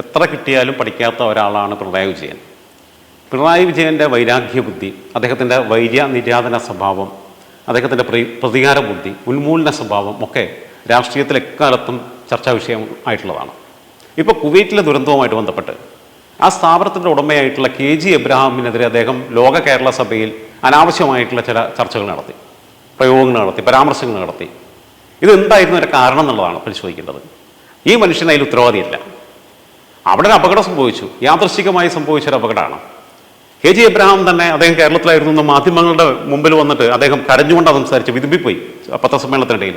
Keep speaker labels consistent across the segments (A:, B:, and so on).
A: എത്ര കിട്ടിയാലും പഠിക്കാത്ത ഒരാളാണ് പിണറായി വിജയൻ. പിണറായി വിജയന്റെ വൈരാഗ്യ ബുദ്ധി അദ്ദേഹത്തിന്റെ വൈര്യ നിര്യാതന സ്വഭാവം അദ്ദേഹത്തിന്റെ പ്രതി പ്രതികാര ബുദ്ധി ഉന്മൂലന സ്വഭാവം ഒക്കെ രാഷ്ട്രീയത്തിൽ എക്കാലത്തും ചർച്ചാ വിഷയം ആയിട്ടുള്ളതാണ്. ഇപ്പോൾ കുവൈറ്റിലെ ദുരന്തവുമായിട്ട് ബന്ധപ്പെട്ട് ആ സ്ഥാപനത്തിന്റെ ഉടമയായിട്ടുള്ള കെ ജി എബ്രഹാമിനെതിരെ അദ്ദേഹം ലോക കേരള സഭയിൽ അനാവശ്യമായിട്ടുള്ള ചില ചർച്ചകൾ നടത്തി പ്രയോഗങ്ങൾ നടത്തി പരാമർശങ്ങൾ നടത്തി. ഇതെന്തായിരുന്നു ഒരു കാരണം എന്നുള്ളതാണ് പരിശോധിക്കേണ്ടത്. ഈ മനുഷ്യന് അതിൽ ഉത്തരവാദിയല്ല. അവിടെ ഒരു അപകടം സംഭവിച്ചു. യാദൃശികമായി സംഭവിച്ചൊരു അപകടമാണ്. കെ ജി എബ്രഹാം തന്നെ അദ്ദേഹം കേരളത്തിലായിരുന്നു മാധ്യമങ്ങളുടെ മുമ്പിൽ വന്നിട്ട് അദ്ദേഹം കരഞ്ഞുകൊണ്ട് സംസാരിച്ച് വിതുമ്പിപ്പോയി പത്രസമ്മേളനത്തിനിടയിൽ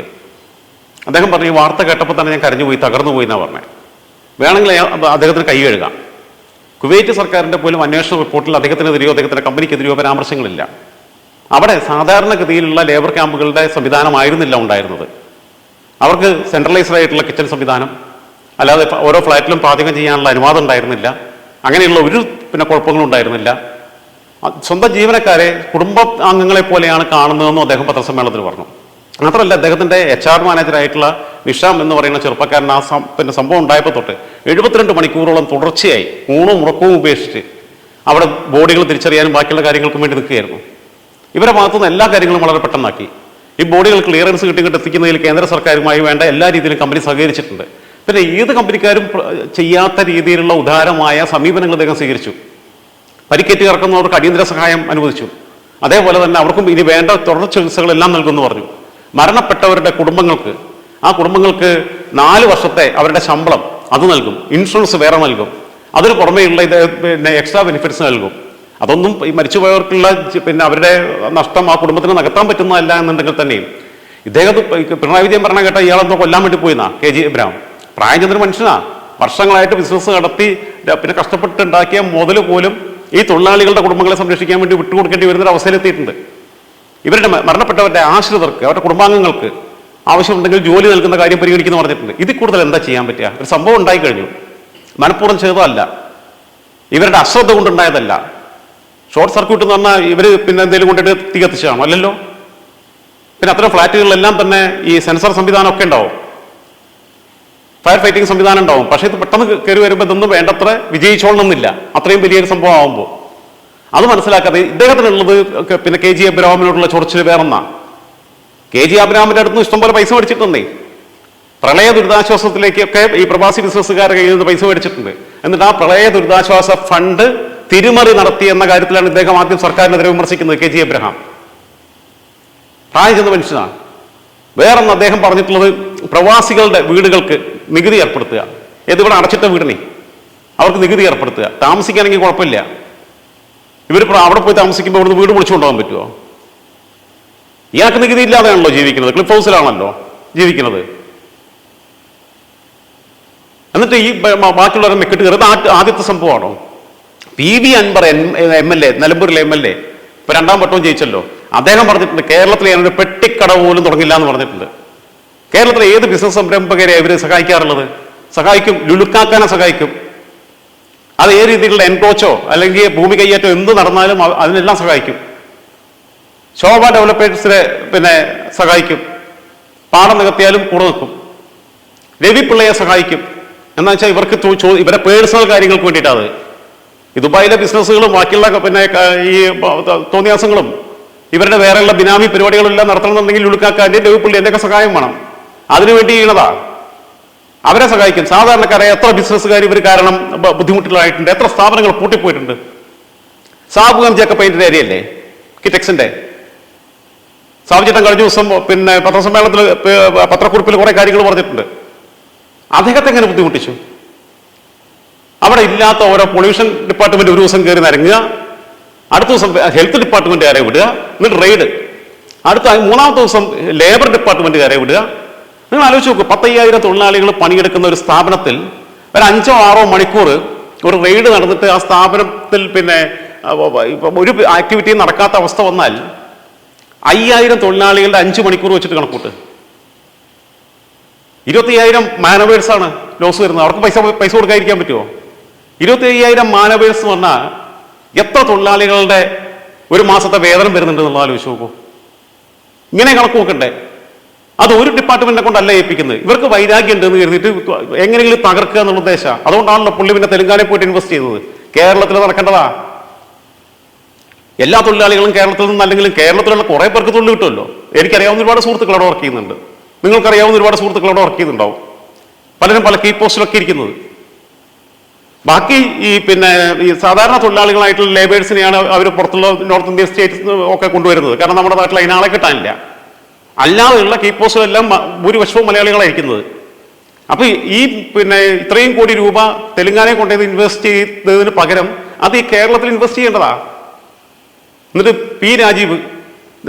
A: അദ്ദേഹം പറഞ്ഞു ഈ വാർത്ത കേട്ടപ്പോൾ തന്നെ ഞാൻ കരഞ്ഞുപോയി തകർന്നു പോയി എന്നാണ് പറഞ്ഞത് വേണമെങ്കിൽ അദ്ദേഹത്തിന് കൈ കഴുകാം. കുവൈറ്റ് സർക്കാരിന്റെ പോലും അന്വേഷണ റിപ്പോർട്ടിൽ അദ്ദേഹത്തിനെതിരെയോ അദ്ദേഹത്തിന്റെ കമ്പനിക്കെതിരെയോ പരാമർശങ്ങളില്ല. അവിടെ സാധാരണഗതിയിലുള്ള ലേബർ ക്യാമ്പുകളുടെ സംവിധാനമായിരുന്നില്ല ഉണ്ടായിരുന്നത്. അവർക്ക് സെൻട്രലൈസ്ഡ് ആയിട്ടുള്ള കിച്ചൺ സംവിധാനം അല്ലാതെ ഓരോ ഫ്ലാറ്റിലും പാചകം ചെയ്യാനുള്ള അനുവാദം ഉണ്ടായിരുന്നില്ല. അങ്ങനെയുള്ള ഒരു പിന്നെ കുഴപ്പങ്ങളും ഉണ്ടായിരുന്നില്ല. സ്വന്തം ജീവനക്കാരെ കുടുംബ അംഗങ്ങളെ പോലെയാണ് കാണുന്നതെന്നും അദ്ദേഹം പത്രസമ്മേളനത്തിൽ പറഞ്ഞു. മാത്രമല്ല അദ്ദേഹത്തിന്റെ എച്ച് ആർ മാനേജറായിട്ടുള്ള നിഷാം എന്ന് പറയുന്ന ചെറുപ്പക്കാരൻ ആ പിന്നെ സംഭവം ഉണ്ടായപ്പോൾ തൊട്ട് എഴുപത്തിരണ്ട് മണിക്കൂറോളം തുടർച്ചയായി ഊണും ഉറക്കവും ഉപേക്ഷിച്ച് അവിടെ ബോഡികൾ തിരിച്ചറിയാനും ബാക്കിയുള്ള കാര്യങ്ങൾക്കും വേണ്ടി നിൽക്കുകയായിരുന്നു. ഇവരെ ഭാഗത്തുനിന്ന് എല്ലാ കാര്യങ്ങളും വളരെ പെട്ടെന്നാക്കി. ഈ ബോഡികൾ ക്ലിയറൻസ് കിട്ടി എത്തിക്കുന്നതിൽ കേന്ദ്ര സർക്കാരുമായി വേണ്ട എല്ലാ രീതിയിലും കമ്പനി സഹകരിച്ചിട്ടുണ്ട്. പിന്നെ ഏത് കമ്പനിക്കാരും ചെയ്യാത്ത രീതിയിലുള്ള ഉദാരമായ സമീപനങ്ങൾ അദ്ദേഹം സ്വീകരിച്ചു. പരിക്കേറ്റ് കിടക്കുന്നവർക്ക് അടിയന്തര സഹായം അനുവദിച്ചു. അതേപോലെ തന്നെ അവർക്കും ഇനി വേണ്ട തുടർ ചികിത്സകളെല്ലാം നൽകുമെന്ന് പറഞ്ഞു. മരണപ്പെട്ടവരുടെ കുടുംബങ്ങൾക്ക് ആ കുടുംബങ്ങൾക്ക് നാല് വർഷത്തെ അവരുടെ ശമ്പളം അത് നൽകും. ഇൻഷുറൻസ് വേറെ നൽകും. അതിന് പുറമേയുള്ള ഇത് പിന്നെ എക്സ്ട്രാ ബെനിഫിറ്റ്സ് നൽകും. അതൊന്നും ഈ മരിച്ചുപോയവർക്കുള്ള പിന്നെ അവരുടെ നഷ്ടം ആ കുടുംബത്തിന് നികത്താൻ പറ്റുന്നതല്ല എന്നുണ്ടെങ്കിൽ തന്നെയും. ഇദ്ദേഹം പിണറായി വിജയൻ പറഞ്ഞ കേട്ട ഇയാളെന്തോ കൊല്ലാൻ വേണ്ടി പോയിന്നാ കെ ജി ഇബ്രാഹിം പ്രായം ചെന്നൊരു മനുഷ്യനാ. വർഷങ്ങളായിട്ട് ബിസിനസ് നടത്തി പിന്നെ കഷ്ടപ്പെട്ടുണ്ടാക്കിയ മുതൽ പോലും ഈ തൊഴിലാളികളുടെ കുടുംബങ്ങളെ സംരക്ഷിക്കാൻ വേണ്ടി വിട്ടുകൊടുക്കേണ്ടി വരുന്നൊരു അവസ്ഥയിലെത്തിയിട്ടുണ്ട് ഇവരുടെ മരണപ്പെട്ടവരുടെ ആശ്രിതർക്ക് അവരുടെ കുടുംബാംഗങ്ങൾക്ക് ആവശ്യമുണ്ടെങ്കിൽ ജോലി നൽകുന്ന കാര്യം പരിഗണിക്കുന്നു പറഞ്ഞിട്ടുണ്ട്. ഇതിൽ കൂടുതൽ എന്താ ചെയ്യാൻ പറ്റുക? ഒരു സംഭവം ഉണ്ടായി കഴിഞ്ഞു. മനഃപൂർവം ചെയ്തതല്ല. ഇവരുടെ അശ്രദ്ധ കൊണ്ടുണ്ടായതല്ല. ഷോർട്ട് സർക്യൂട്ട് എന്ന് പറഞ്ഞാൽ ഇവർ പിന്നെ എന്തെങ്കിലും കൊണ്ടിട്ട് തീ കത്തിച്ചതാണോ അല്ലല്ലോ? പിന്നെ അത്തരം ഫ്ലാറ്റുകളിലെല്ലാം തന്നെ ഈ സെൻസർ സംവിധാനം ഒക്കെ ഉണ്ടാവും. ഫയർ ഫൈറ്റിംഗ് സംവിധാനം ഉണ്ടാവും. പക്ഷേ ഇത് പെട്ടെന്ന് കയറി വരുമ്പോൾ ഇതൊന്നും വേണ്ടത്ര വിജയിച്ചോളണമെന്നില്ല. അത്രയും വലിയൊരു സംഭവം ആവുമ്പോൾ അത് മനസ്സിലാക്കാതെ ഇദ്ദേഹത്തിനുള്ളത് പിന്നെ കെ ജി അബ്രാമിനോടുള്ള ചൊറിച്ചിൽ വേറൊന്നാ കെ ജി അബ്രാമിന്റെ അടുത്ത് നിന്ന് ഇഷ്ടംപോലെ പൈസ മേടിച്ചിട്ടുണ്ടേ. പ്രളയ ദുരിതാശ്വാസത്തിലേക്കൊക്കെ ഈ പ്രവാസി ബിസിനസ്സുകാരുടെ കയ്യിൽ നിന്ന് പൈസ മേടിച്ചിട്ടുണ്ട്. എന്നിട്ട് ആ പ്രളയ ദുരിതാശ്വാസ ഫണ്ട് തിരിമറി നടത്തി എന്ന കാര്യത്തിലാണ് ഇദ്ദേഹം ആദ്യം സർക്കാരിനെതിരെ വിമർശിക്കുന്നത് കെ ജി അബ്രഹാം. പ്രായം ചെന്ന മനുഷ്യനാണ്. വേറൊന്ന് അദ്ദേഹം പറഞ്ഞിട്ടുള്ളത് പ്രവാസികളുടെ വീടുകൾക്ക് നികുതി ഏർപ്പെടുത്തുക. ഇതിവിടെ അടച്ചിട്ട വീടിനെ? അവർക്ക് നികുതി ഏർപ്പെടുത്തുക. താമസിക്കാനെങ്കിൽ കുഴപ്പമില്ല. ഇവർ അവിടെ പോയി താമസിക്കുമ്പോൾ ഇവിടുന്ന് വീട് വിളിച്ചു കൊണ്ടുപോകാൻ പറ്റുമോ ഇയാൾക്ക് നികുതി ഇല്ലാതെയാണല്ലോ ജീവിക്കുന്നത്. ക്ലിഫ് ഹൗസിലാണല്ലോ ജീവിക്കുന്നത്. എന്നിട്ട് ഈ ബാക്കിയുള്ളവരെ മെക്കിട്ട് കയറുന്നത് ആദ്യത്തെ സംഭവമാണോ? P V Anwar M L A നിലമ്പൂരിലെ എം എൽ എ. ഇപ്പൊ രണ്ടാം വട്ടവും ജയിച്ചല്ലോ. അദ്ദേഹം പറഞ്ഞിട്ടുണ്ട് കേരളത്തിൽ ഞാനൊരു പെട്ടിക്കട പോലും തുടങ്ങില്ല എന്ന് പറഞ്ഞിട്ടുണ്ട്. കേരളത്തിലെ ഏത് ബിസിനസ് സംരംഭകരെ ഇവർ സഹായിക്കാറുള്ളത്? സഹായിക്കും ലുലുക്കാക്കാനെ സഹായിക്കും. അത് ഏത് രീതിയിലുള്ള എൻക്രോച്ചോ അല്ലെങ്കിൽ ഭൂമി കയ്യേറ്റോ എന്ത് നടന്നാലും അതിനെല്ലാം സഹായിക്കും. ശോഭ ഡെവലപ്പേഴ്സിനെ പിന്നെ സഹായിക്കും. പാടം നികത്തിയാലും കൂടെ നിൽക്കും. രവി പിള്ളയെ സഹായിക്കും. എന്ന് വെച്ചാൽ ഇവർക്ക് ഇവരെ പേഴ്സണൽ കാര്യങ്ങൾക്ക് വേണ്ടിയിട്ടാണ്. ദുബായിലെ ബിസിനസ്സുകളും ബാക്കിയുള്ള പിന്നെ ഈ തോന്നിയാസങ്ങളും ഇവരുടെ വേറെയുള്ള ബിനാമി പരിപാടികളെല്ലാം നടത്തണമെന്നുണ്ടെങ്കിൽ ഉളുക്കാക്കാന്റെ രവി പിള്ളി ഒക്കെ സഹായം വേണം? അതിനുവേണ്ടി ചെയ്യണതാ അവരെ സഹായിക്കും. സാധാരണക്കാരെ എത്ര ബിസിനസ്സുകാർ ഇവർ കാരണം ബുദ്ധിമുട്ടിലായിട്ടുണ്ട് എത്ര സ്ഥാപനങ്ങൾ പൂട്ടിപ്പോയിട്ടുണ്ട്. സാബു എം ജേക്കബ് പെയിന്റിന്റെ ഏരിയല്ലേ കിറ്റക്സിന്റെ. സാബുചേട്ടൻ കഴിഞ്ഞ ദിവസം പിന്നെ പത്രസമ്മേളനത്തിൽ പത്രക്കുറിപ്പിൽ കുറെ കാര്യങ്ങൾ പറഞ്ഞിട്ടുണ്ട്. അദ്ദേഹത്തെ എങ്ങനെ ബുദ്ധിമുട്ടിച്ചു? അവിടെ ഇല്ലാത്ത ഓരോ പൊല്യൂഷൻ ഡിപ്പാർട്ട്മെന്റ് ഒരു ദിവസം കയറി നിരങ്ങുക അടുത്ത ദിവസം ഹെൽത്ത് ഡിപ്പാർട്ട്മെന്റുകാരെ വിടുക എന്നിട്ട് റെയ്ഡ് അടുത്ത മൂന്നാമത്തെ ദിവസം ലേബർ ഡിപ്പാർട്ട്മെന്റുകാരെ വിടുക. നിങ്ങൾ ആലോചിച്ച് നോക്കൂ പത്തയ്യായിരം തൊഴിലാളികൾ പണിയെടുക്കുന്ന ഒരു സ്ഥാപനത്തിൽ ഒരു അഞ്ചോ ആറോ മണിക്കൂർ ഒരു റെയ്ഡ് നടന്നിട്ട് ആ സ്ഥാപനത്തിൽ പിന്നെ ഒരു ആക്ടിവിറ്റിയും നടക്കാത്ത അവസ്ഥ വന്നാൽ അയ്യായിരം തൊഴിലാളികളുടെ അഞ്ച് മണിക്കൂർ വെച്ചിട്ട് കണക്കൂട്ട്. ഇരുപത്തി അയ്യായിരം മാനവേഴ്സാണ് ലോസ് വരുന്നത്. അവർക്ക് പൈസ പൈസ കൊടുക്കാതിരിക്കാൻ പറ്റുമോ ഇരുപത്തി അയ്യായിരം മാനവേഴ്സ് എന്ന് പറഞ്ഞാൽ എത്ര തൊഴിലാളികളുടെ ഒരു മാസത്തെ വേതനം വരുന്നുണ്ട് എന്നുള്ള ആലോചിച്ച് നോക്കൂ. ഇങ്ങനെ കണക്ക് നോക്കണ്ടേ? അത് ഒരു ഡിപ്പാർട്ട്മെന്റിനെ കൊണ്ടല്ല ഏൽപ്പിക്കുന്നത്. ഇവർക്ക് വൈരാഗ്യം ഉണ്ടെന്ന് കരുതിയിട്ട് എങ്ങനെയെങ്കിലും തകർക്കുക എന്നുള്ള ഉദ്ദേശമാണ്. അതുകൊണ്ടാണല്ലോ പുള്ളി പിന്നെ തെലുങ്കാനയിൽ പോയിട്ട് ഇൻവെസ്റ്റ് ചെയ്തത്. കേരളത്തിൽ നടക്കേണ്ടതാ? എല്ലാ തൊഴിലാളികളും കേരളത്തിൽ നിന്ന് അല്ലെങ്കിലും കേരളത്തിലുള്ള കുറേ പേർക്ക് തൊഴിൽ കിട്ടുമല്ലോ. എനിക്കറിയാവുന്ന ഒരുപാട് സുഹൃത്തുക്കൾ അവിടെ വർക്ക് ചെയ്യുന്നുണ്ട്. നിങ്ങൾക്കറിയാവുന്ന ഒരുപാട് സുഹൃത്തുക്കൾ അവിടെ വർക്ക് ചെയ്യുന്നുണ്ടാവും. പലരും പല കീ പോസ്റ്റിലൊക്കെ ഇരിക്കുന്നത്. ബാക്കി ഈ പിന്നെ ഈ സാധാരണ തൊഴിലാളികളായിട്ടുള്ള ലേബേഴ്സിനെയാണ് അവർ പുറത്തുള്ള നോർത്ത് ഇന്ത്യൻ സ്റ്റേറ്റ്സ് ഒക്കെ കൊണ്ടുവരുന്നത്. കാരണം നമ്മുടെ നാട്ടിൽ അതിനാളെ കിട്ടാനില്ല. അല്ലാതെയുള്ള കീ പോസ്റ്റിലെല്ലാം മ- ഭൂരിപക്ഷവും മലയാളികളായിരിക്കുന്നത് അപ്പൊ ഈ പിന്നെ ഇത്രയും കോടി രൂപ തെലുങ്കാനയെ കൊണ്ടുപോയി ഇൻവെസ്റ്റ് ചെയ്തതിന് പകരം അത് ഈ കേരളത്തിൽ ഇൻവെസ്റ്റ് ചെയ്യേണ്ടതാ. എന്നിട്ട് പി രാജീവ്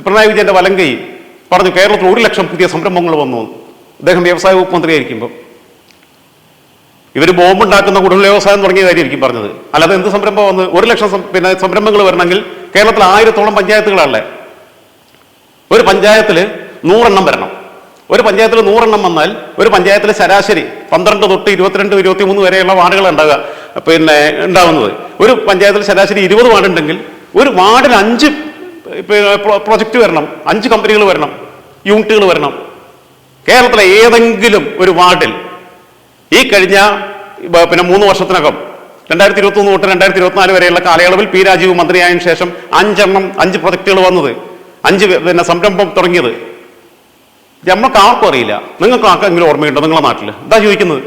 A: പിണറായി വിജയന്റെ വലങ്കൈ പറഞ്ഞു കേരളത്തിൽ ഒരു ലക്ഷം പുതിയ സംരംഭങ്ങൾ വന്നു. അദ്ദേഹം വ്യവസായ വകുപ്പ് മന്ത്രിയായിരിക്കുമ്പോൾ ഇവർ ബോംബുണ്ടാക്കുന്ന കുടുംബ വ്യവസായം തുടങ്ങിയ കാര്യമായിരിക്കും പറഞ്ഞത്. അല്ലാതെ എന്ത് സംരംഭം വന്ന് ഒരു ലക്ഷം പിന്നെ സംരംഭങ്ങൾ വരണമെങ്കിൽ കേരളത്തിൽ ആയിരത്തോളം പഞ്ചായത്തുകളല്ലേ? ഒരു പഞ്ചായത്തിൽ നൂറെണ്ണം വരണം. ഒരു പഞ്ചായത്തിൽ നൂറെണ്ണം വന്നാൽ ഒരു പഞ്ചായത്തിൽ ശരാശരി പന്ത്രണ്ട് തൊട്ട് ഇരുപത്തിരണ്ട് ഇരുപത്തിമൂന്ന് വരെയുള്ള വാർഡുകൾ ഉണ്ടാകുക പിന്നെ ഉണ്ടാകുന്നത് ഒരു പഞ്ചായത്തിൽ ശരാശരി ഇരുപത് വാർഡ് ഉണ്ടെങ്കിൽ ഒരു വാർഡിൽ അഞ്ച് പ്രൊജക്റ്റ് വരണം. അഞ്ച് കമ്പനികൾ വരണം. യൂണിറ്റുകൾ വരണം. കേരളത്തിലെ ഏതെങ്കിലും ഒരു വാർഡിൽ ഈ കഴിഞ്ഞ പിന്നെ മൂന്ന് വർഷത്തിനകം രണ്ടായിരത്തി ഇരുപത്തി ഒന്ന് തൊട്ട് രണ്ടായിരത്തി ഇരുപത്തിനാല് വരെയുള്ള കാലയളവിൽ പി രാജീവ് മന്ത്രിയായതിനു ശേഷം അഞ്ചെണ്ണം അഞ്ച് പ്രൊജക്ടുകൾ വന്നത്. അഞ്ച് പിന്നെ സംരംഭം തുടങ്ങിയത്. നമ്മൾക്ക് ആർക്കും അറിയില്ല. നിങ്ങൾക്ക് ആർക്കെങ്കിലും ഓർമ്മയുണ്ടോ നിങ്ങളുടെ നാട്ടിൽ എന്താ ചോദിക്കുന്നത്?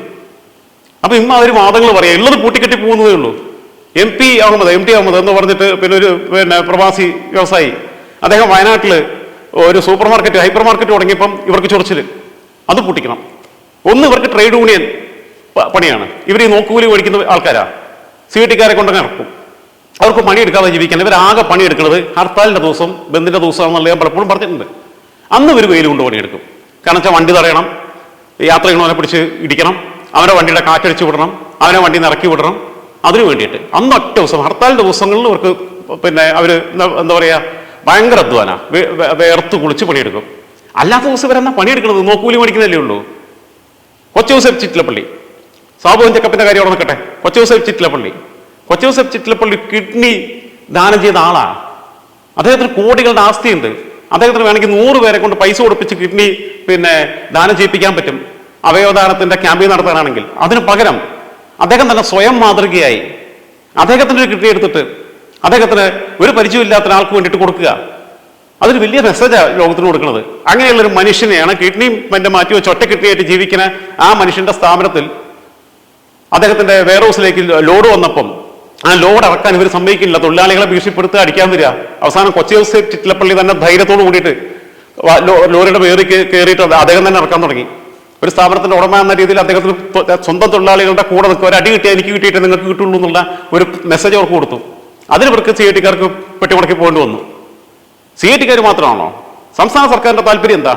A: അപ്പൊ ഇമ്മ അവർ വാദങ്ങൾ പറയാം ഉള്ളത് കൂട്ടിക്കെട്ടി പോകുന്നതേ ഉള്ളൂ. M P Ahmed M T Ahmed എന്ന് പറഞ്ഞിട്ട് പിന്നെ ഒരു പിന്നെ പ്രവാസി വ്യവസായി അദ്ദേഹം വയനാട്ടിൽ ഒരു സൂപ്പർ മാർക്കറ്റ് ഹൈപ്പർ മാർക്കറ്റ് തുടങ്ങിയപ്പം ഇവർക്ക് ചൊറിച്ചിൽ അത് പൂട്ടിക്കണം ഒന്ന് ഇവർക്ക് ട്രേഡ് യൂണിയൻ. പണിയാണ്. ഇവർ ഈ നോക്കുകൂലി മേടിക്കുന്ന ആൾക്കാരാ. സി ടിക്കാരെ കൊണ്ടങ്ങ് ഇറക്കും അവർക്ക് പണിയെടുക്കാതെ ജീവിക്കാൻ. ഇവരാകെ പണിയെടുക്കുന്നത് ഹർത്താലിന്റെ ദിവസം ബന്ദിന്റെ ദിവസമാണെന്നുള്ള ഞാൻ പലപ്പോഴും പറഞ്ഞിട്ടുണ്ട്. അന്ന് ഇവർ വെയിൽ കൊണ്ട് പണിയെടുക്കും. കാരണം വെച്ചാൽ വണ്ടി തടയണം യാത്ര ചെയ്യണവനെ പിടിച്ച് ഇടിക്കണം അവനെ വണ്ടിയുടെ കാറ്റടിച്ച് വിടണം അവനെ വണ്ടി ഇറക്കി വിടണം. അതിനു വേണ്ടിയിട്ട് അന്ന് ഒറ്റ ദിവസം ഹർത്താലിന്റെ ദിവസങ്ങളിൽ അവർക്ക് പിന്നെ അവർ എന്താ പറയുക ഭയങ്കര അധ്വാന. വേർത്ത് കുളിച്ച് പണിയെടുക്കും. അല്ലാത്ത ദിവസം ഇവരെന്നാ പണിയെടുക്കുന്നത്? നോക്കൂലി മേടിക്കുന്നതല്ലേ ഉള്ളൂ. കൊച്ചു ദിവസം ചിറ്റിലപ്പള്ളി. സാബു ചെക്കപ്പിന്റെ കാര്യം അവിടെ നിൽക്കട്ടെ. കൊച്ചൂസഫ് ചിറ്റിലപ്പള്ളി. കൊച്ചൂസഫ് ചിറ്റിലപ്പള്ളി കിഡ്നി ദാനം ചെയ്ത ആളാണ് അദ്ദേഹത്തിന് കോടികളുടെ ആസ്തിയുണ്ട്. അദ്ദേഹത്തിന് വേണമെങ്കിൽ നൂറ് പേരെ കൊണ്ട് പൈസ കൊടുപ്പിച്ച് കിഡ്നി പിന്നെ ദാനം ചെയ്യിപ്പിക്കാൻ പറ്റും. അവയവദാനത്തിന്റെ ക്യാമ്പയിൻ നടത്താനാണെങ്കിൽ. അതിന് പകരം അദ്ദേഹം തന്നെ സ്വയം മാതൃകയായി. അദ്ദേഹത്തിന്റെ ഒരു കിഡ്നി എടുത്തിട്ട് അദ്ദേഹത്തിന് ഒരു പരിചയമില്ലാത്ത ഒരാൾക്ക് വേണ്ടിയിട്ട് കൊടുക്കുക. അതൊരു വലിയ മെസ്സേജാണ് ലോകത്തിന് കൊടുക്കുന്നത്. അങ്ങനെയുള്ളൊരു മനുഷ്യനെയാണ് കിഡ്നി പിന്നെ മാറ്റി വെച്ച് ഒറ്റ കിഡ്നിയായിട്ട് ജീവിക്കുന്ന ആ മനുഷ്യന്റെ സ്ഥാപനത്തിൽ അദ്ദേഹത്തിന്റെ വെയർ ഹൗസിലേക്ക് ലോഡ് വന്നപ്പം ആ ലോഡ് ഇറക്കാൻ ഇവർ സമ്മതിക്കില്ല. തൊഴിലാളികളെ ഭീഷണിപ്പെടുത്തുക അടിക്കാൻ വരിക. അവസാനം കൊച്ചി ഹൗസ് ചിറ്റിലപ്പള്ളി തന്നെ ധൈര്യത്തോട് കൂടിയിട്ട് ലോറിയുടെ വേറി കയറിയിട്ട് അദ്ദേഹം തന്നെ ഇറക്കാൻ തുടങ്ങി. ഒരു സ്ഥാപനത്തിന്റെ ഉടമ എന്ന രീതിയിൽ അദ്ദേഹത്തിന് സ്വന്തം തൊഴിലാളികളുടെ കൂടെ നിൽക്കുക ഒരു അടി കിട്ടിയാൽ എനിക്ക് കിട്ടിയിട്ട് നിങ്ങൾക്ക് കിട്ടുള്ളൂ എന്നുള്ള ഒരു മെസ്സേജ് അവർക്ക് കൊടുത്തു. അതിന് ഇവർക്ക് സി ഐ ടിക്കാർക്ക് പെട്ടിമുടക്കി പോകേണ്ടി വന്നു. സി ഐ ടിക്കാർ മാത്രമാണോ? സംസ്ഥാന സർക്കാരിന്റെ താല്പര്യം എന്താ?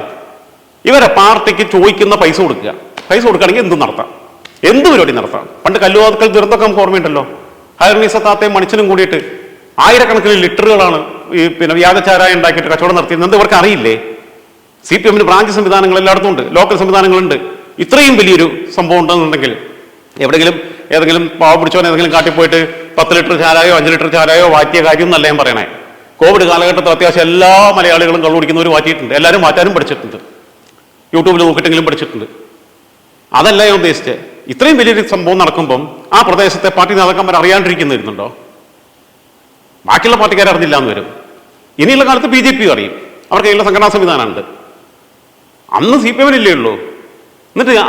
A: ഇവരെ പാർട്ടിക്ക് ചോദിക്കുന്ന പൈസ കൊടുക്കുക. പൈസ കൊടുക്കുകയാണെങ്കിൽ എന്തും നടത്താം. എന്ത് പരിപാടി നടത്താം? പണ്ട് കല്ലുവാതുക്കൽ ദുരന്തമൊക്കെ നമുക്ക് ഓർമ്മയുണ്ടല്ലോ. ഹൈർണീസ താത്തയും മണിച്ചനും കൂടിയിട്ട് ആയിരക്കണക്കിന് ലിറ്ററുകളാണ് ഈ പിന്നെ വ്യാജചാരായ ഉണ്ടാക്കിയിട്ട് കച്ചവടം നടത്തിയത് എന്ത് ഇവർക്ക് അറിയില്ലേ? സി പി എമ്മിന് ബ്രാഞ്ച് സംവിധാനങ്ങൾ എല്ലായിടത്തും ഉണ്ട്. ലോക്കൽ സംവിധാനങ്ങളുണ്ട്. ഇത്രയും വലിയൊരു സംഭവം ഉണ്ടെന്നുണ്ടെങ്കിൽ എവിടെങ്കിലും ഏതെങ്കിലും പാവ പിടിച്ചവൻ ഏതെങ്കിലും കാട്ടിപ്പോയിട്ട് പത്ത് ലിറ്റർ ചാരായോ അഞ്ച് ലിറ്റർ ചാരായോ വാറ്റിയ കാര്യം എന്നല്ല ഞാൻ പറയണേ. കോവിഡ് കാലഘട്ടത്തിൽ അത്യാവശ്യം എല്ലാ മലയാളികളും കള്ളു കുടിക്കുന്നവർ മാറ്റിയിട്ടുണ്ട് എല്ലാവരും മാറ്റാനും പഠിച്ചിട്ടുണ്ട്. യൂട്യൂബിൽ നോക്കിയിട്ടെങ്കിലും പഠിച്ചിട്ടുണ്ട്. അതല്ല ഞാൻ ഉദ്ദേശിച്ചത്. ഇത്രയും വലിയൊരു സംഭവം നടക്കുമ്പം ആ പ്രദേശത്തെ പാർട്ടി നേതാക്കന്മാർ അറിയാണ്ടിരിക്കുന്നിരുന്നുണ്ടോ? ബാക്കിയുള്ള പാർട്ടിക്കാർ അറിഞ്ഞില്ല എന്ന് വരും. ഇനിയുള്ള കാലത്ത് ബി ജെ പി അറിയും. അവർക്ക് കയ്യിലുള്ള സംഘടനാ സംവിധാനമുണ്ട്. അന്ന് സി പി എമ്മിനില്ലേ ഉള്ളൂ. എന്നിട്ട്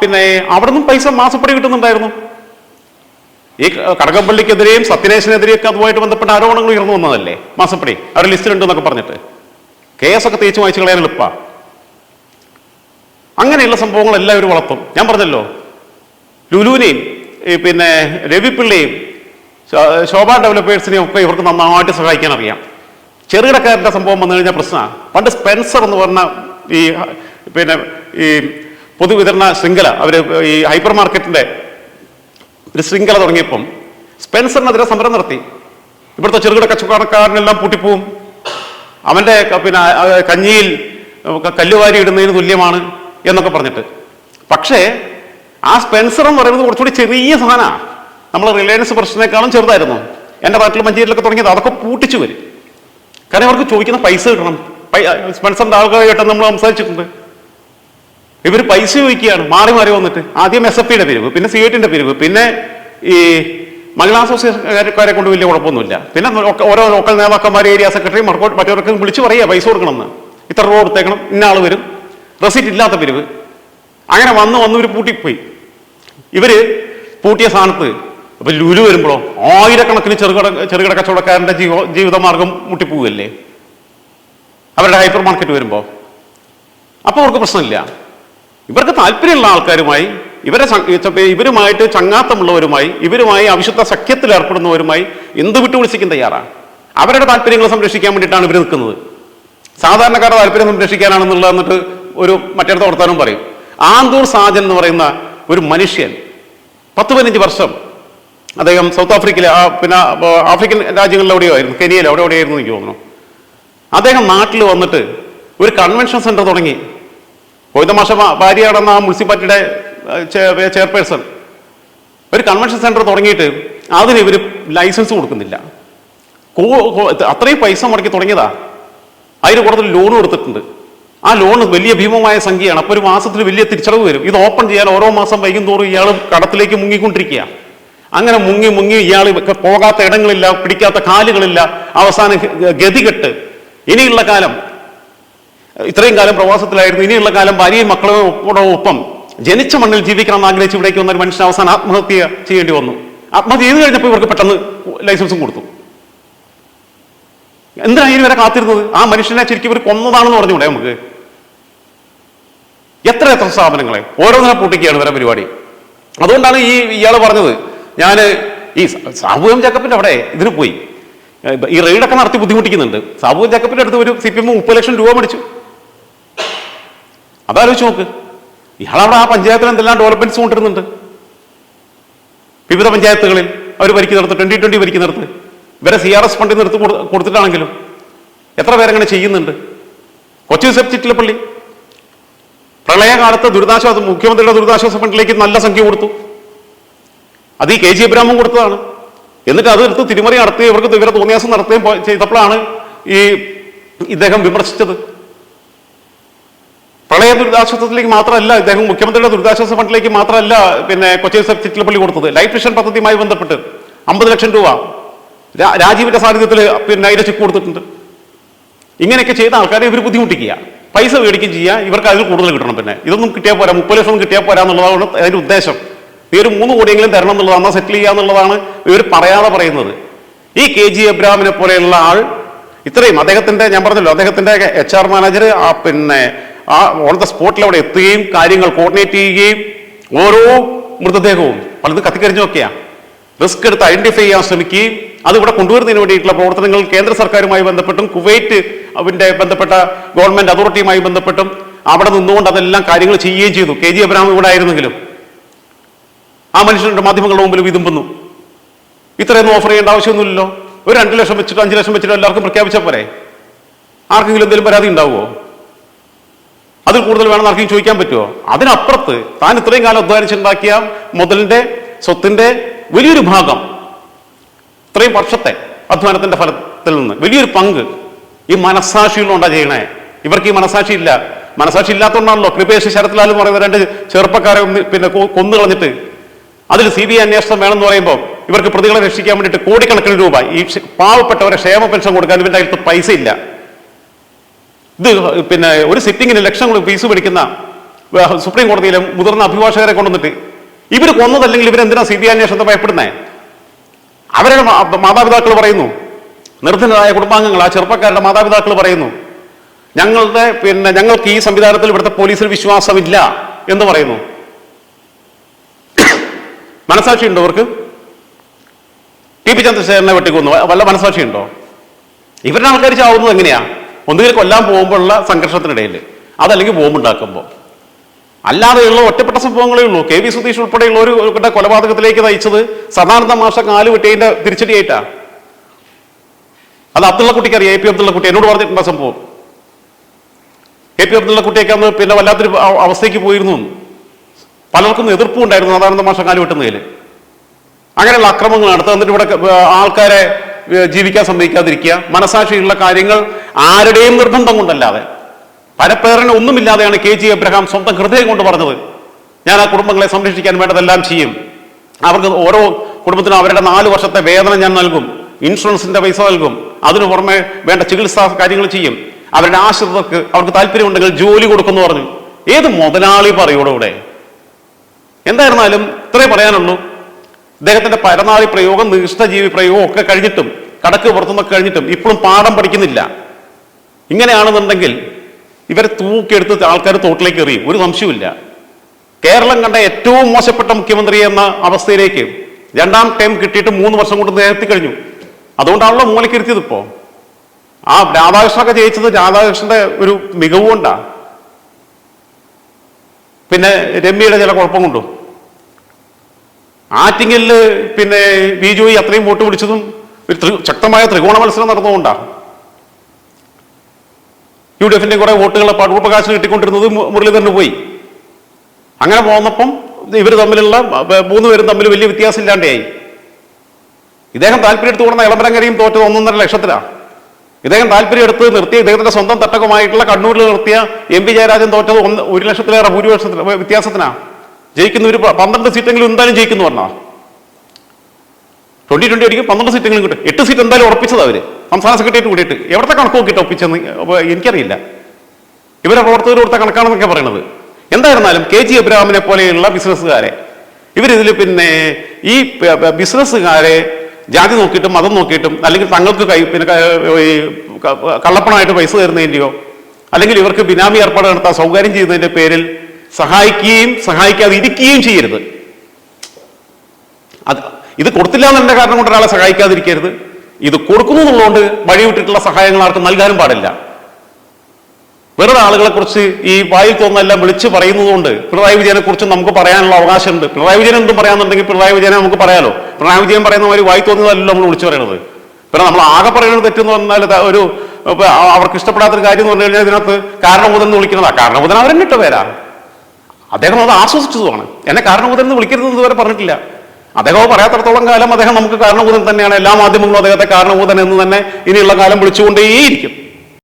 A: പിന്നെ അവിടെ നിന്നും പൈസ മാസപ്പടി കിട്ടുന്നുണ്ടായിരുന്നു. ഈ ക- കടകംപള്ളിക്കെതിരെയും സത്യനേശനെതിരെയൊക്കെ അതുമായിട്ട് ബന്ധപ്പെട്ട ആരോപണങ്ങൾ ഉയർന്നു വന്നതല്ലേ? മാസപ്പടി. അവരുടെ ലിസ്റ്റിലുണ്ടെന്നൊക്കെ പറഞ്ഞിട്ട്. കേസൊക്കെ തേച്ച് വായിച്ചു കളയാൻ എളുപ്പ. അങ്ങനെയുള്ള സംഭവങ്ങൾ എല്ലാവരും വളർത്തും. ഞാൻ പറഞ്ഞല്ലോ ലുലുവിനെയും പിന്നെ രവിപ്പിള്ളിയും ശോഭ ഡെവലപ്പേഴ്സിനെയും ഒക്കെ ഇവർക്ക് നന്നായിട്ട് സഹായിക്കാൻ അറിയാം ചെറുകിടക്കാരന്റെ സംഭവം വന്നു കഴിഞ്ഞാൽ പ്രശ്നമാണ്. പണ്ട് സ്പെൻസർ എന്ന് പറഞ്ഞ ഈ പിന്നെ ഈ പൊതുവിതരണ ശൃംഖല അവർ ഈ ഹൈപ്പർ മാർക്കറ്റിന്റെ ഒരു ശൃംഖല തുടങ്ങിയപ്പം സ്പെൻസറിനെതിരെ സമരം നടത്തി. ഇവിടുത്തെ ചെറുകിട കച്ചവടക്കാരനെല്ലാം പൂട്ടിപ്പോവും. അവന്റെ പിന്നെ കഞ്ഞിയിൽ കല്ലുവാരി ഇടുന്നതിന് തുല്യമാണ് എന്നൊക്കെ പറഞ്ഞിട്ട്. പക്ഷേ ആ സ്പെൻസർ എന്ന് പറയുന്നത് കുറച്ചുകൂടി ചെറിയ സാധനമാണ് നമ്മൾ റിലയൻസ് പ്രശ്നത്തെക്കാളും ചെറുതായിരുന്നു. എന്റെ നാട്ടിൽ മഞ്ചേരിയിലൊക്കെ തുടങ്ങിയത് അതൊക്കെ പൂട്ടിച്ചു വരും. കാരണം അവർക്ക് ചോദിക്കുന്ന പൈസ കിട്ടണം. സ്പെൻസറിന്റെ ആൾക്കാരായിട്ട് നമ്മൾ സംസാരിച്ചിട്ടുണ്ട്. ഇവർ പൈസ ചോദിക്കുകയാണ്. മാറി മാറി വന്നിട്ട്. ആദ്യം എസ് എഫ് പിയുടെ പിരിവ് പിന്നെ സി ഐറ്റിന്റെ പിരിവ് പിന്നെ ഈ മഹിളാ അസോസിയേഷൻകാരെ കൊണ്ട് വലിയ കുഴപ്പമൊന്നുമില്ല. പിന്നെ ഓരോ ലോക്കൽ നേതാക്കന്മാർ ഏരിയ സെക്രട്ടറി മറ്റവർക്ക് വിളിച്ച് പറയുക പൈസ കൊടുക്കണമെന്ന്. ഇത്ര രൂപ കൊടുത്തേക്കണം ഇന്ന ആൾ വരും. റെസിറ്റ് ഇല്ലാത്ത പിരിവ്. അങ്ങനെ വന്ന് വന്ന് ഇവർ പൂട്ടിപ്പോയി. ഇവർ പൂട്ടിയ സ്ഥാനത്ത് ഇപ്പൊ ലുലു വരുമ്പോഴോ ആയിരക്കണക്കിന് ചെറുകിട ചെറുകിട കച്ചവടക്കാരന്റെ ജീവ ജീവിതമാർഗം മുട്ടിപ്പോവുകയല്ലേ? അവരുടെ ഹൈപ്പർ മാർക്കറ്റ് വരുമ്പോൾ അപ്പോൾ അവർക്ക് പ്രശ്നമില്ല. ഇവർക്ക് താല്പര്യമുള്ള ആൾക്കാരുമായി ഇവരെ ഇവരുമായിട്ട് ചങ്ങാത്തമുള്ളവരുമായി ഇവരുമായി അവിശുദ്ധ സഖ്യത്തിൽ ഏർപ്പെടുന്നവരുമായി എന്ത് വിട്ടുവിളിച്ചിരിക്കും തയ്യാറാണ്? അവരുടെ താല്പര്യങ്ങൾ സംരക്ഷിക്കാൻ വേണ്ടിയിട്ടാണ് ഇവർ നിൽക്കുന്നത്. സാധാരണക്കാരുടെ താല്പര്യം സംരക്ഷിക്കാനാണെന്നുള്ളത് എന്നിട്ട് ഒരു മറ്റേടത്ത് വർത്താനം പറയും. ആന്തൂർ സാജൻ എന്ന് പറയുന്ന ഒരു മനുഷ്യൻ പത്ത് പതിനഞ്ച് വർഷം അദ്ദേഹം സൗത്ത് ആഫ്രിക്കയിലെ പിന്നെ ആഫ്രിക്കൻ രാജ്യങ്ങളിൽ എവിടെയോ ആയിരുന്നു കെനിയയിൽ അവിടെ എവിടെയായിരുന്നു എനിക്ക് തോന്നുന്നു. അദ്ദേഹം നാട്ടിൽ വന്നിട്ട് ഒരു കൺവെൻഷൻ സെന്റർ തുടങ്ങി. കൊയ്തമാഷ ഭാര്യയാണെന്ന ആ മുനിസിപ്പാലിറ്റിയുടെ ചെയർപേഴ്സൺ. ഒരു കൺവെൻഷൻ സെന്റർ തുടങ്ങിയിട്ട് അതിന് ഇവർ ലൈസൻസ് കൊടുക്കുന്നില്ല. അത്രയും പൈസ മുടക്കി തുടങ്ങിയതാ. അതിന് കൂടുതൽ ലോൺ കൊടുത്തിട്ടുണ്ട്. ആ ലോൺ വലിയ ഭീമമായ സംഖ്യയാണ്. അപ്പോൾ ഒരു മാസത്തിൽ വലിയ തിരിച്ചടവ് വരും. ഇത് ഓപ്പൺ ചെയ്യാൻ ഓരോ മാസം വൈകും തോറും ഇയാൾ കടത്തിലേക്ക് മുങ്ങിക്കൊണ്ടിരിക്കുക അങ്ങനെ മുങ്ങി മുങ്ങി ഇയാൾ പോകാത്ത ഇടങ്ങളില്ല പിടിക്കാത്ത കാലുകളില്ല അവസാനം ഗതികെട്ട്. ഇനിയുള്ള കാലം ഇത്രയും കാലം പ്രവാസത്തിലായിരുന്നു. ഇനിയുള്ള കാലം ഭാര്യയും മക്കളും ഒപ്പം ജനിച്ച മണ്ണിൽ ജീവിക്കണം എന്ന് ആഗ്രഹിച്ച് ഇവിടേക്ക് വന്ന ഒരു മനുഷ്യൻ അവസാനം ആത്മഹത്യ ചെയ്യേണ്ടി വന്നു. ആത്മഹത്യ ചെയ്ത് കഴിഞ്ഞപ്പോൾ ഇവർക്ക് പെട്ടെന്ന് ലൈസൻസും കൊടുത്തു. എന്തിനാണ് വരെ കാത്തിരുന്നത്? ആ മനുഷ്യനെ ശരിക്കും ഇവർ കൊന്നതാണെന്ന് പറഞ്ഞൂടെ നമുക്ക്? എത്ര എത്ര സ്ഥാപനങ്ങളെ ഓരോന്നിനെ പൂട്ടിക്കുകയാണ് ഇവരെ പരിപാടി. അതുകൊണ്ടാണ് ഈ ഇയാൾ പറഞ്ഞത് ഞാൻ ഈ സാബുഎം ജേക്കബിന്റെ അവിടെ ഇതിന് പോയി. ഈ റെയ്ഡൊക്കെ നടത്തി ബുദ്ധിമുട്ടിക്കുന്നുണ്ട്. സാബുഎം ജേക്കബിന്റെ അടുത്ത് ഒരു സി പി എം മുപ്പത് ലക്ഷം രൂപ മേടിച്ചു. അതാലോചിച്ച് നോക്ക്. ഇയാളവിടെ ആ പഞ്ചായത്തിൽ എന്തെല്ലാം ഡെവലപ്മെന്റ്സ് കൊണ്ടിരുന്നുണ്ട് വിവിധ പഞ്ചായത്തുകളിൽ അവർ ഭരിക്കുന്നിടത്ത് ട്വന്റി ട്വന്റി ഭരിക്കുന്നിടത്ത് ഇവരെ സി ആർ എസ് ഫണ്ടിൽ നിന്ന് എടുത്ത് കൊടുത്തിട്ടാണെങ്കിലും എത്ര പേരങ്ങനെ ചെയ്യുന്നുണ്ട്. കൊച്ചി സെപ്റ്റിറ്റിലെ ചിറ്റിലപ്പള്ളി പ്രളയകാലത്ത് ദുരിതാശ്വാസ മുഖ്യമന്ത്രിയുടെ ദുരിതാശ്വാസ ഫണ്ടിലേക്ക് നല്ല സംഖ്യ കൊടുത്തു. അത് ഈ കെ ജി അബ്രാമും കൊടുത്തതാണ്. എന്നിട്ട് അത് എടുത്ത് തിരിമറി നടത്തി ഇവർക്ക് ഇവരെ തോന്നിയാസം നടത്തുകയും ചെയ്തപ്പോഴാണ് ഈ ഇദ്ദേഹം വിമർശിച്ചത്. പ്രളയ ദുരിതാശ്വാസത്തിലേക്ക് മാത്രമല്ല ഇദ്ദേഹം മുഖ്യമന്ത്രിയുടെ ദുരിതാശ്വാസ ഫണ്ടിലേക്ക് മാത്രമല്ല പിന്നെ കൊച്ചി ചിറ്റിലപ്പള്ളി കൊടുത്തത്. ലൈഫ് മിഷൻ പദ്ധതിയുമായി ബന്ധപ്പെട്ട് അമ്പത് ലക്ഷം രൂപ രാജീവിന്റെ സാന്നിധ്യത്തിൽ പിന്നെ ചെക്ക് കൊടുത്തിട്ടുണ്ട്. ഇങ്ങനെയൊക്കെ ചെയ്ത ആൾക്കാരെ ഇവർ ബുദ്ധിമുട്ടിക്കുക. പൈസ മേടിക്കുകയും ചെയ്യുക ഇവർക്ക് അതിൽ കൂടുതൽ കിട്ടണം പിന്നെ. ഇതൊന്നും കിട്ടിയാൽ പോരാ മുപ്പത് ലക്ഷം കിട്ടിയാൽ പോരാ എന്നുള്ളതാണ് അതിന്റെ ഉദ്ദേശം. ഈ ഒരു മൂന്ന് കോടിയെങ്കിലും തരണം എന്നുള്ളതാണ് സെറ്റിൽ ചെയ്യുക എന്നുള്ളതാണ് ഇവർ പറയാതെ പറയുന്നത്. ഈ കെ ജി എബ്രാമിനെ പോലെയുള്ള ആൾ ഇത്രയും അദ്ദേഹത്തിന്റെ ഞാൻ പറഞ്ഞല്ലോ അദ്ദേഹത്തിന്റെ എച്ച് ആർ മാനേജർ ആ പിന്നെ ആ ഓൺ ദ സ്പോട്ടിൽ അവിടെ എത്തുകയും കാര്യങ്ങൾ കോർഡിനേറ്റ് ചെയ്യുകയും ഓരോ മൃതദേഹവും പലതും കത്തിക്കരിഞ്ഞു കത്തിക്കരിഞ്ഞൊക്കെയാ റിസ്ക് എടുത്ത് ഐഡന്റിഫൈ ചെയ്യാൻ ശ്രമിക്കുകയും അത് ഇവിടെ കൊണ്ടുവരുന്നതിന് വേണ്ടിയിട്ടുള്ള പ്രവർത്തനങ്ങൾ കേന്ദ്ര സർക്കാരുമായി ബന്ധപ്പെട്ടും കുവൈറ്റ് അതിന്റെ ബന്ധപ്പെട്ട ഗവൺമെന്റ് അതോറിറ്റിയുമായി ബന്ധപ്പെട്ടും അവിടെ നിന്നുകൊണ്ട് അതെല്ലാം കാര്യങ്ങൾ ചെയ്യുകയും ചെയ്തു. കെ ജി അബ്രഹാം ഇവിടെ ആയിരുന്നെങ്കിലും. ആ മനുഷ്യരുടെ മാധ്യമങ്ങളുടെ മുമ്പിൽ വിതുമ്പുന്നു. ഇത്രയൊന്നും ഓഫർ ചെയ്യേണ്ട ആവശ്യമൊന്നുമില്ലല്ലോ. ഒരു രണ്ട് ലക്ഷം വെച്ചിട്ടോ അഞ്ച് ലക്ഷം വെച്ചിട്ടോ എല്ലാവർക്കും പ്രഖ്യാപിച്ചാൽ പോരെ? ആർക്കെങ്കിലും എന്തെങ്കിലും പരാതി ഉണ്ടാവുമോ? അതിൽ കൂടുതൽ വേണമെന്ന് ആർക്കും ചോദിക്കാൻ പറ്റുമോ? അതിനപ്പുറത്ത് താൻ ഇത്രയും കാലം അധ്വാനിച്ചുണ്ടാക്കിയ മുതലിന്റെ സ്വത്തിന്റെ വലിയൊരു ഭാഗം ഇത്രയും വർഷത്തെ അധ്വാനത്തിന്റെ ഫലത്തിൽ നിന്ന് വലിയൊരു പങ്ക് ഈ മനസ്സാക്ഷിയിലുണ്ടാ ചെയ്യണേ. ഇവർക്ക് ഈ മനസ്സാക്ഷി ഇല്ല മനസ്സാക്ഷി ഇല്ലാത്തതുകൊണ്ടാണല്ലോ കൃപേഷ് ശരത്ലാൽ എന്ന് പറയുന്ന രണ്ട് ചെറുപ്പക്കാരെ പിന്നെ കൊന്നു കളഞ്ഞിട്ട്. അതിൽ സി ബി ഐ അന്വേഷണം വേണമെന്ന് പറയുമ്പോൾ ഇവർക്ക് പ്രതികളെ രക്ഷിക്കാൻ വേണ്ടിയിട്ട് കോടിക്കണക്കിന് രൂപ. ഈ പാവപ്പെട്ടവരെ ക്ഷേമ പെൻഷൻ കൊടുക്കാൻ ഇവരുടെ അടുത്ത് പൈസ ഇല്ല. ഇത് പിന്നെ ഒരു സിറ്റിങ്ങിന് ലക്ഷങ്ങൾ ഫീസ് പിടിക്കുന്ന സുപ്രീം കോടതിയിലെ മുതിർന്ന അഭിഭാഷകരെ കൊണ്ടുവന്നിട്ട് ഇവർ കൊന്നതല്ലെങ്കിൽ ഇവരെന്തിനാ സി ബി ഐ അന്വേഷണത്തെ ഭയപ്പെടുന്നേ? അവരുടെ മാതാപിതാക്കൾ പറയുന്നു നിർധനരായ കുടുംബാംഗങ്ങൾ ആ ചെറുപ്പക്കാരുടെ മാതാപിതാക്കൾ പറയുന്നു ഞങ്ങളുടെ പിന്നെ ഞങ്ങൾക്ക് ഈ സംവിധാനത്തിൽ ഇവിടുത്തെ പോലീസിൽ വിശ്വാസമില്ല എന്ന് പറയുന്നു. മനസാക്ഷി ഉണ്ടോ അവർക്ക് ടി പി ചന്ദ്രശേഖരനെ വെട്ടിക്കൊന്നു. വല്ല മനസാക്ഷി ഉണ്ടോ ഇവരുടെ ആൾക്കാർ ചാവുന്നത് എങ്ങനെയാ? ഒന്നുകിൽ കൊല്ലാൻ പോകുമ്പോഴുള്ള സംഘർഷത്തിനിടയിൽ അതല്ലെങ്കിൽ ബോംബുണ്ടാക്കുമ്പോൾ അല്ലാതെയുള്ള ഒറ്റപ്പെട്ട സംഭവങ്ങളേ ഉള്ളൂ. കെ വി സുധീഷ് ഉൾപ്പെടെയുള്ള ഒരു കൊലപാതകത്തിലേക്ക് നയിച്ചത് സദാനന്ദ മാഷ കാൽ വെട്ടിയതിന്റെ തിരിച്ചടിയായിട്ടാ. അത് അബ്ദുള്ള കുട്ടിക്ക് അറിയാം. എ പി അബ്ദുള്ള കുട്ടി എന്നോട് പറഞ്ഞിട്ടുണ്ട് സംഭവം. എ പി അബ്ദുള്ള കുട്ടിയൊക്കെ അന്ന് പിന്നെ വല്ലാത്തൊരു അവ- അവസ്ഥയ്ക്ക് പോയിരുന്നു പലർക്കും എതിർപ്പും ഉണ്ടായിരുന്നു സാധാരണ മാഷ കാൽ വെട്ടുന്നതിൽ അങ്ങനെയുള്ള അക്രമങ്ങൾ നടത്തുക എന്നിട്ട് ഇവിടെ ആൾക്കാരെ ജീവിക്കാൻ സമ്മതിക്കാതിരിക്കുക. മനസാക്ഷിയുള്ള കാര്യങ്ങൾ ആരുടെയും നിർബന്ധം കൊണ്ടല്ലാതെ. പരപ്രേരണ ഒന്നുമില്ലാതെയാണ് കെ ജി എബ്രഹാം സ്വന്തം ഹൃദയം കൊണ്ട് പറഞ്ഞത്. ഞാൻ ആ കുടുംബങ്ങളെ സംരക്ഷിക്കാൻ വേണ്ടതെല്ലാം ചെയ്യും. അവർക്ക് ഓരോ കുടുംബത്തിനും അവരുടെ നാല് വർഷത്തെ വേതനം ഞാൻ നൽകും. ഇൻഷുറൻസിന്റെ പൈസ നൽകും. അതിനു പുറമെ വേണ്ട ചികിത്സാ കാര്യങ്ങൾ ചെയ്യും. അവരുടെ ആശ്രിതർക്ക് അവർക്ക് താല്പര്യമുണ്ടെങ്കിൽ ജോലി കൊടുക്കുമെന്ന് പറഞ്ഞു. ഏത് മുതലാളി പറയൂടെ ഇവിടെ? എന്തായിരുന്നാലും ഇത്രേ പറയാനുള്ളൂ. അദ്ദേഹത്തിന്റെ പരനാളി പ്രയോഗം നിഷ്ഠജീവി പ്രയോഗം ഒക്കെ കഴിഞ്ഞിട്ടും കടക്ക് പുറത്തുനിന്നൊക്കെ കഴിഞ്ഞിട്ടും ഇപ്പോഴും പാഠം പഠിക്കുന്നില്ല. ഇങ്ങനെയാണെന്നുണ്ടെങ്കിൽ ഇവരെ തൂക്കിയെടുത്ത് ആൾക്കാർ തോട്ടിലേക്ക് എറിയും. ഒരു സംശയമില്ല കേരളം കണ്ട ഏറ്റവും മോശപ്പെട്ട മുഖ്യമന്ത്രി എന്ന അവസ്ഥയിലേക്ക് രണ്ടാം ടൈം കിട്ടിയിട്ട് മൂന്ന് വർഷം കൊണ്ട് നേരത്തി കഴിഞ്ഞു. അതുകൊണ്ടാണല്ലോ മൂലയ്ക്ക് ഇരുത്തിയത് ഇപ്പോ. ആ രാധാകൃഷ്ണനൊക്കെ ജയിച്ചത് രാധാകൃഷ്ണന്റെ ഒരു മികവ് കൊണ്ടാ. പിന്നെ രമ്യയുടെ ചില കുഴപ്പം കൊണ്ടും. ആറ്റിങ്ങിൽ പിന്നെ ബി ജോയി അത്രയും വോട്ട് പിടിച്ചതും ഒരു ശക്തമായ ത്രികോണ മത്സരം നടന്നുകൊണ്ടാ യു ഡി എഫിന്റെ കുറെ വോട്ടുകൾ പടുപ്രകാശം കിട്ടിക്കൊണ്ടിരുന്നത് മുരളീധരന് പോയി. അങ്ങനെ പോന്നപ്പം ഇവർ തമ്മിലുള്ള മൂന്ന് പേരും തമ്മിൽ വലിയ വ്യത്യാസം ഇല്ലാണ്ടായി ഇദ്ദേഹം താല്പര്യം എടുത്തു കൊടുന്ന ഇളമ്പരങ്ങരയും തോറ്റത് ഒന്നൊന്നര ലക്ഷത്തിലാണ്. ഇദ്ദേഹം താല്പര്യം എടുത്ത് നിർത്തിയ ഇദ്ദേഹത്തിന്റെ സ്വന്തം തട്ടകമായിട്ടുള്ള കണ്ണൂരിൽ നിർത്തിയ എം പി ജയരാജൻ തോറ്റത് ഒന്ന് ഒരു ലക്ഷത്തിലേറെ ഭൂരിപക്ഷത്തിൽ വ്യത്യാസത്തിനാ ജയിക്കുന്ന ഒരു പന്ത്രണ്ട് സീറ്റെങ്കിലും എന്തായാലും ജയിക്കുന്നു പറഞ്ഞാ. ട്വന്റി ട്വന്റി അടിക്കും പന്ത്രണ്ട് സീറ്റെങ്കിലും കിട്ടും. എട്ട് സീറ്റ് എന്തായാലും ഉറപ്പിച്ചത് അവർ. സംസ്ഥാന സെക്രട്ടേറിയറ്റ് കൂടിയിട്ട്. എവിടത്തെ കണക്ക് നോക്കിയിട്ട് ഒപ്പിച്ചെന്ന് എനിക്കറിയില്ല. ഇവരെ പ്രവർത്തകർ കൊടുത്ത കണക്കാണെന്നൊക്കെ പറയണത്. എന്തായിരുന്നാലും കെ ജി അബ്രാമിനെ പോലെയുള്ള ബിസിനസ്സുകാരെ ഇവരിതിൽ പിന്നെ ഈ ബിസിനസ്സുകാരെ ജാതി നോക്കിയിട്ടും മതം നോക്കിയിട്ടും അല്ലെങ്കിൽ തങ്ങൾക്ക് കൈ പിന്നെ ഈ കള്ളപ്പണമായിട്ട് പൈസ തരുന്നതിന്റെയോ അല്ലെങ്കിൽ ഇവർക്ക് ബിനാമി ഏർപ്പാട് നടത്താൻ സൗകര്യം ചെയ്യുന്നതിന്റെ പേരിൽ സഹായിക്കുകയും സഹായിക്കാതെ ഇരിക്കുകയും ചെയ്യരുത്. അത് ഇത് കൊടുത്തില്ല എന്നുള്ള കാരണം കൊണ്ട് ഒരാളെ സഹായിക്കാതിരിക്കരുത്. ഇത് കൊടുക്കുന്നു എന്നുള്ളതുകൊണ്ട് വഴിവിട്ടിട്ടുള്ള സഹായങ്ങൾ ആർക്കും നൽകാനും പാടില്ല. വെറുതെ ആളുകളെ കുറിച്ച് ഈ വായിൽ തോന്നെല്ലാം വിളിച്ചു പറയുന്നതുകൊണ്ട് പിണറായി വിജയനെ കുറിച്ച് നമുക്ക് പറയാനുള്ള അവകാശമുണ്ട്. പിണറായി വിജയൻ എന്തും പറയാന്നുണ്ടെങ്കിൽ പിണറായി വിജയനെ നമുക്ക് പറയാലോ? പിണറായി വിജയൻ പറയുന്ന മാതിരി വായി തോന്നുന്നതല്ലോ നമ്മൾ വിളിച്ചു പറയുന്നത് പിന്നെ നമ്മൾ ആകെ പറയുന്നത് തെറ്റെന്ന് പറഞ്ഞാൽ ഒരു അവർക്ക് ഇഷ്ടപ്പെടാത്തൊരു കാര്യം എന്ന് പറഞ്ഞു കഴിഞ്ഞാൽ ഇതിനകത്ത് കാരണബോധൻ എന്ന് വിളിക്കുന്നതാ കാരണബോധൻ അവരെന്നെ ഇട്ട പേരാ. അദ്ദേഹം അത് ആസ്വദിച്ചതുമാണ് എന്നെ കാരണബോധൻ എന്ന് വിളിക്കരുതെന്ന് ഇതുവരെ പറഞ്ഞിട്ടില്ല. അദ്ദേഹം പറയാത്തടത്തോളം കാലം അദ്ദേഹം നമുക്ക് കാരണബോധൻ തന്നെയാണ്. എല്ലാ മാധ്യമങ്ങളും അദ്ദേഹത്തെ കാരണബോധൻ എന്ന് തന്നെ ഇനിയുള്ള കാലം വിളിച്ചുകൊണ്ടേയിരിക്കും.